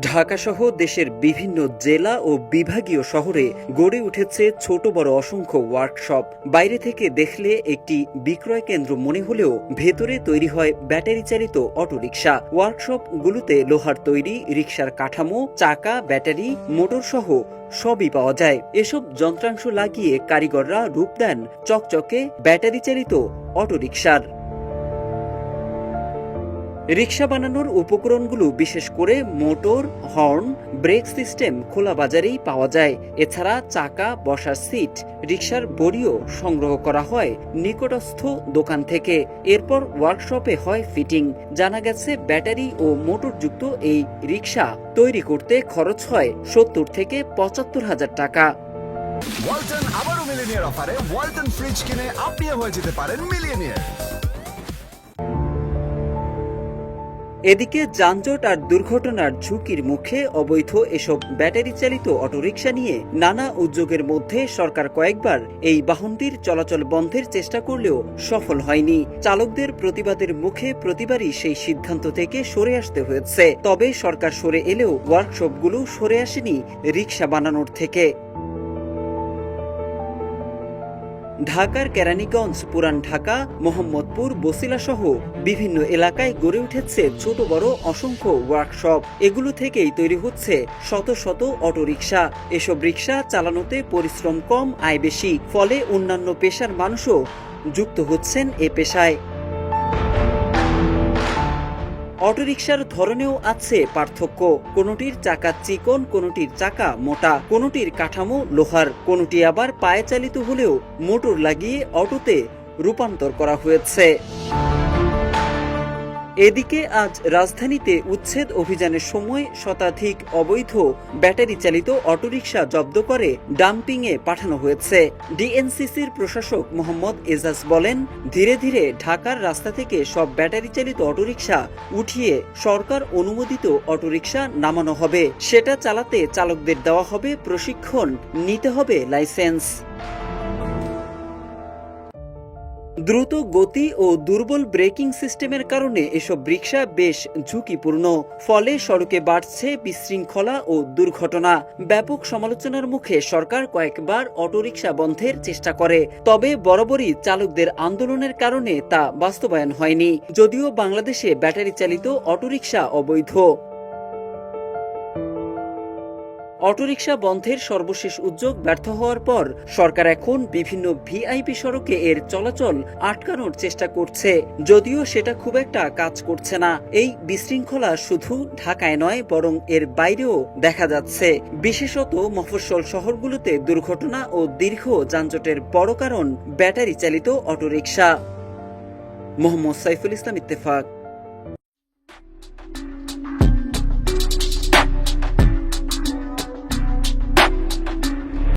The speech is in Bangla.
ঢাকাসহ দেশের বিভিন্ন জেলা ও বিভাগীয় শহরে গড়ে উঠেছে ছোট বড় অসংখ্য ওয়ার্কশপ। বাইরে থেকে দেখলে একটি বিক্রয় কেন্দ্র মনে হলেও ভেতরে তৈরি হয় ব্যাটারি চালিত অটোরিকশা। ওয়ার্কশপগুলোতে লোহার তৈরি, রিকশার কাঠামো, চাকা, ব্যাটারি মোটর সহ সবই পাওয়া যায়। এসব যন্ত্রাংশ লাগিয়ে কারিগররা রূপ দেন চকচকে ব্যাটারি চালিত অটোরিকশার। রিক্সা বানানোর উপকরণগুলো বিশেষ করে মোটর, হর্ন, ব্রেক সিস্টেম খোলা বাজারেই পাওয়া যায়। এছাড়া চাকা, বসার সিট, রিক্সার বড়িও সংগ্রহ করা হয় নিকটস্থ দোকান থেকে। এরপর ওয়ার্কশপে হয় ফিটিং। জানা গেছে, ব্যাটারি ও মোটরযুক্ত এই রিক্সা তৈরি করতে খরচ হয় সত্তর থেকে পঁচাত্তর হাজার টাকা। ওয়ালটন আবারও মিলিনিয়ার অফারে ওয়ালটন ফ্রিজ কিনে আপনিও হয়ে যেতে পারেন মিলিয়নিয়ার। এদিকে যানজট আর দুর্ঘটনার ঝুঁকির মুখে অবৈধ এসব ব্যাটারি চালিত অটোরিকশা নিয়ে নানা উদ্যোগের মধ্যে সরকার কয়েকবার এই বাহনটির চলাচল বন্ধের চেষ্টা করলেও সফল হয়নি। চালকদের প্রতিবাদের মুখে প্রতিবারই সেই সিদ্ধান্ত থেকে সরে আসতে হয়েছে। তবে সরকার সরে এলেও ওয়ার্কশপগুলো সরে আসেনি রিক্সা বানানোর থেকে। ঢাকার কেরানীগঞ্জ, পুরান ঢাকা, মোহাম্মদপুর, বসিলা সহ বিভিন্ন এলাকায় গড়ে উঠেছে ছোট, বড়, অসংখ্য ওয়ার্কশপ এগুলো থেকেই তৈরি হচ্ছে শত শত অটোরিকশা। এসব রিক্সা চালানোতে পরিশ্রম কম, আয় বেশি। ফলে অন্যান্য পেশার মানুষও যুক্ত হচ্ছেন এ পেশায়। অটোরিকশার ধরনেও আছে পার্থক্য। কোনোটির চাকা চিকন, কোনোটির চাকা মোটা। কোনোটির কাঠামো লোহার, কোনোটি আবার পায়ে চালিত হলেও মোটর লাগিয়ে অটোতে রূপান্তর করা হয়েছে। এদিকে আজ রাজধানীতে উচ্ছেদ অভিযানের সময় শতাধিক অবৈধ ব্যাটারি চালিত অটোরিকশা জব্দ করে ডাম্পিংয়ে পাঠানো হয়েছে। ডিএনসিসির প্রশাসক মোহাম্মদ এজাজ বলেন, ধীরে ধীরে ঢাকার রাস্তা থেকে সব ব্যাটারি চালিত অটোরিকশা উঠিয়ে সরকার অনুমোদিত অটোরিকশা নামানো হবে। সেটা চালাতে চালকদের দেওয়া হবে প্রশিক্ষণ, নিতে হবে লাইসেন্স। দ্রুত গতি ও দুর্বল ব্রেকিং সিস্টেমের কারণে এসব রিক্সা বেশ ঝুঁকিপূর্ণ। ফলে সড়কে বাড়ছে বিশৃঙ্খলা ও দুর্ঘটনা। ব্যাপক সমালোচনার মুখে সরকার কয়েকবার অটোরিকশা বন্ধের চেষ্টা করে। তবে বরাবরই চালকদের আন্দোলনের কারণে তা বাস্তবায়ন হয়নি। যদিও বাংলাদেশে ব্যাটারি চালিত অটোরিকশা অবৈধ। অটোরিকশা বন্ধের সর্বশেষ উদ্যোগ ব্যর্থ হওয়ার পর সরকার এখন বিভিন্ন ভিআইপি সড়কে এর চলাচল আটকানোর চেষ্টা করছে। যদিও সেটা খুব একটা কাজ করছে না। এই বিশৃঙ্খলা শুধু ঢাকায় নয়, বরং এর বাইরেও দেখা যাচ্ছে। বিশেষত মফস্বল শহরগুলোতে দুর্ঘটনা ও দীর্ঘ যানজটের বড় কারণ ব্যাটারি চালিত অটোরিকশা। মোহাম্মদ সাইফুল ইসলাম ইত্তেফাক।